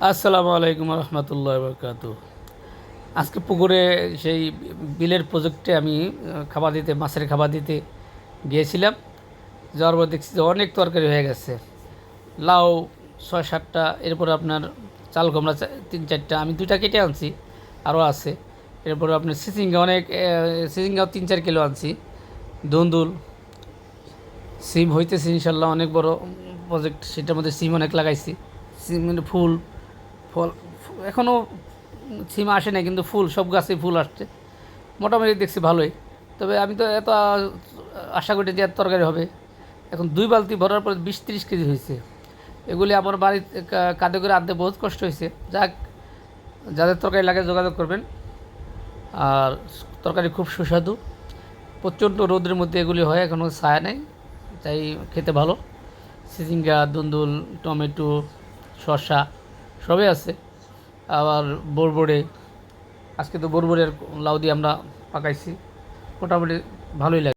আসসালামু আলাইকুম রহমতুল্লাহ বরকাত আজকে পুকুরে সেই বিলের প্রজেক্টে আমি খাবার দিতে, মাছের খাবার দিতে গিয়েছিলাম। যাওয়ার পর দেখছি যে অনেক তরকারি হয়ে গেছে। লাউ ছয়, সাতটা, এরপর আপনার চাল চা- তিন, চারটা, আমি দুইটা কেটে আনছি, আরও আছে। এরপর আপনার সিজিঙ্গা অনেক সিজিঙ্গাও তিন, চার কিলো আনছি। দুন্দুল, সিম হইতেছে ইনশাল্লাহ অনেক বড় প্রজেক্ট, সেটার মধ্যে সিম অনেক লাগাইছি। সিম মানে ফুল ফল এখনও সিম আসে না কিন্তু ফুল, সব গাছে ফুল আসছে। মোটামুটি দেখছি ভালোই। তবে আমি তো এত আশা করি যে তরকারি হবে। এখন দুই বালতি ভরার পর বিশ তিরিশ কেজি হয়েছে। এগুলি আমার বাড়িতে কা- কাঁধে করে আনতে বহুত কষ্ট হয়েছে। যাক, যাদের তরকারি লাগে যোগাযোগ করবেন। আর তরকারি খুব সুস্বাদু। প্রচণ্ড রোদের মধ্যে এগুলি হয় এখনও ছায়া নেই, তাই খেতে ভালো। সিজিঙ্গা, দুন্দুল, টমেটো, শসা সবই আছে। আবার বোরবোরে আজকে তো বোরবোরের লাউ দিয়ে আমরা পাকাইছি। মোটামুটি ভালোই লাগে।